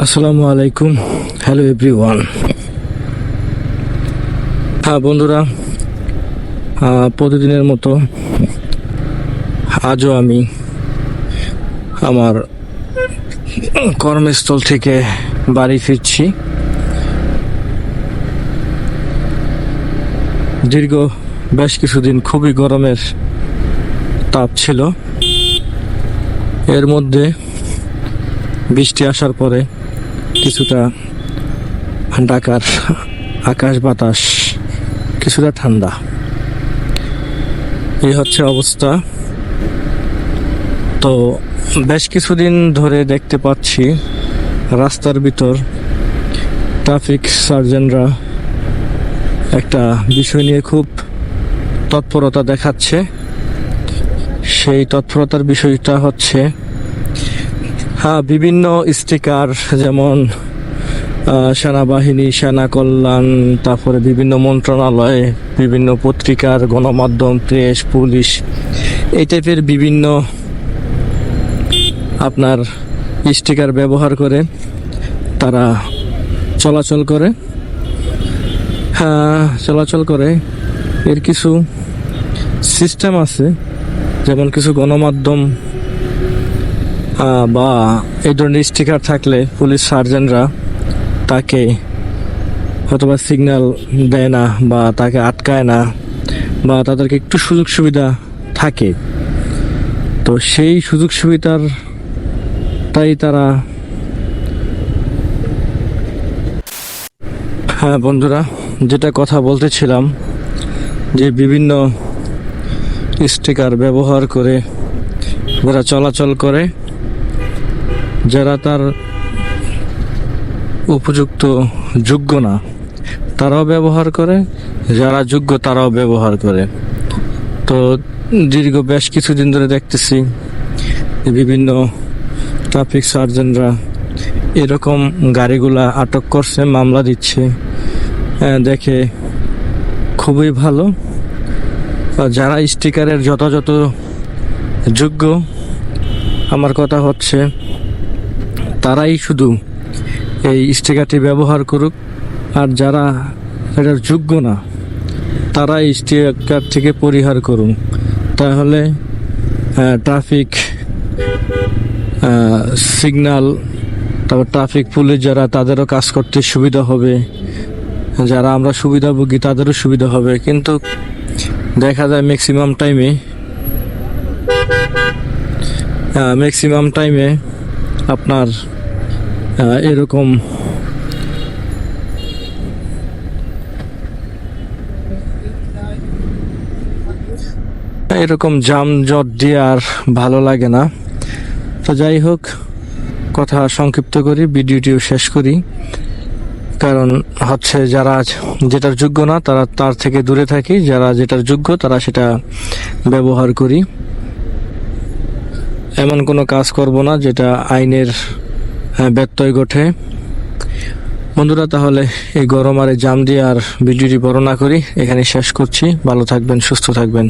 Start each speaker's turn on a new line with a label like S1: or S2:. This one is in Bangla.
S1: আসসালামু আলাইকুম। হ্যালো এভরিওয়ান হ্যাঁ বন্ধুরা প্রতিদিনের মতো আজও আমি আমার কর্মস্থল থেকে বাড়ি ফিরছি। দীর্ঘ বেশ কিছুদিন খুবই গরমের তাপ ছিল। এর মধ্যে বৃষ্টি আসার পরে কিছুটা ঢাকার আকাশ বাতাস, কিছুটা ঠান্ডা। এই হচ্ছে অবস্থা। তো বেশ কিছুদিন ধরে দেখতে পাচ্ছি রাস্তার ভিতর ট্রাফিক সার্জেনরা একটা বিষয় নিয়ে খুব তৎপরতা দেখাচ্ছে। সেই তৎপরতার বিষয়টা হচ্ছে বিভিন্ন স্টিকার যেমন সেনাবাহিনী সেনা কল্যাণ তারপরে বিভিন্ন মন্ত্রণালয়, বিভিন্ন পত্রিকার গণমাধ্যম, প্রেস, পুলিশ, এই টাইপের বিভিন্ন আপনার স্টিকার ব্যবহার করে তারা চলাচল করে। হ্যাঁ চলাচল করে। এর কিছু সিস্টেম আছে, যেমন কিছু গণমাধ্যম বা এই ধরনের স্টিকার থাকলে পুলিশ সার্জেনরা তাকে হয়তোবা সিগন্যাল দেয় না বা তাকে আটকায় না বা তাদেরকে একটু সুযোগ সুবিধা থাকে। তো সেই সুযোগ সুবিধার তাই তারা হ্যাঁ বন্ধুরা, যেটা কথা বলতেছিলাম যে বিভিন্ন স্টিকার ব্যবহার করে ওরা চলাচল করে যারা তার উপযুক্ত যোগ্য না, তারাও ব্যবহার করে, যারা যোগ্য তারাও ব্যবহার করে। তো দীর্ঘ বেশ কিছুদিন ধরে দেখতেছি, বিভিন্ন ট্রাফিক সার্জেনরা এরকম গাড়িগুলা আটক করছে, মামলা দিচ্ছে। দেখে খুবই ভালো। যারা স্টিকারের যথাযথ যোগ্য, আমার কথা হচ্ছে তারাই শুধু এই স্টিকারটি ব্যবহার করুক, আর যারা এটার যোগ্য না তারা স্টিকার থেকে পরিহার করুন। তাহলে ট্রাফিক সিগন্যাল তারপর ট্রাফিক পুলিশ যারা, তাদেরও কাজ করতে সুবিধা হবে। যারা আমরা সুবিধাভোগী, তাদেরও সুবিধা হবে। কিন্তু দেখা যায় ম্যাক্সিমাম টাইমে ম্যাক্সিমাম টাইমে আপনার এরকম এরকম জামজট দিয়ে আর ভালো লাগে না। তো যাই হোক, কথা সংক্ষিপ্ত করি, ভিডিওটিও শেষ করি। কারণ হচ্ছে যারা যেটার যোগ্য না, তারা তার থেকে দূরে থাকি, যারা যেটার যোগ্য, তারা সেটা ব্যবহার করি। এমন কোনো কাজ করব না যেটা আইনের ব্যত্যয় ঘটে। বন্ধুরা, তাহলে এই গরম আর জাম দিয়ে আর ভিডিওটি বড় না করি। এখানে শেষ করছি। ভালো থাকবেন, সুস্থ থাকবেন।